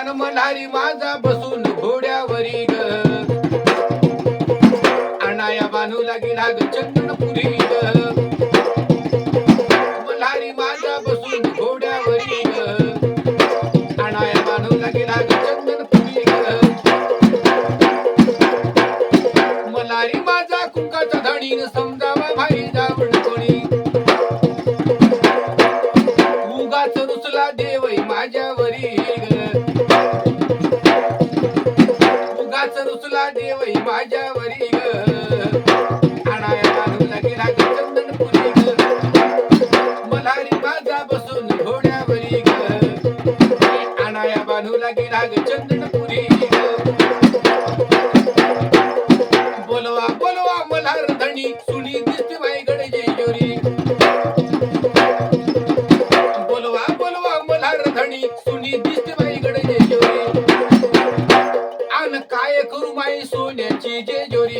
मान मल्हारी माझा बसून घोड्यावरी ग. अनाया बांधू लागी नाग चंदनपुरी ग. मल्हारी माझा बसून घोड्यावरी ग. अनाया बांधू लागी नाग चंदनपुरी ग. मल्हारी माझा समजावा भाई जावड कोणी. उगाच रुसला देवई माझ्यावरी. रुसला देवई माझ्यावरी मला माझा बसून घोड्यावरी ग बांधू लागे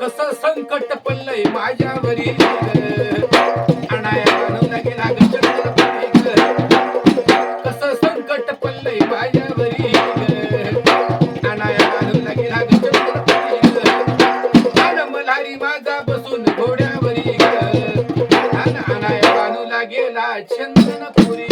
कस संकट पडलंय माझ्यावरी कस संकट पडलंय माझ्यावरी मल्हारी बसून घोड्यावरी अनाया बानूला चंदनपुरी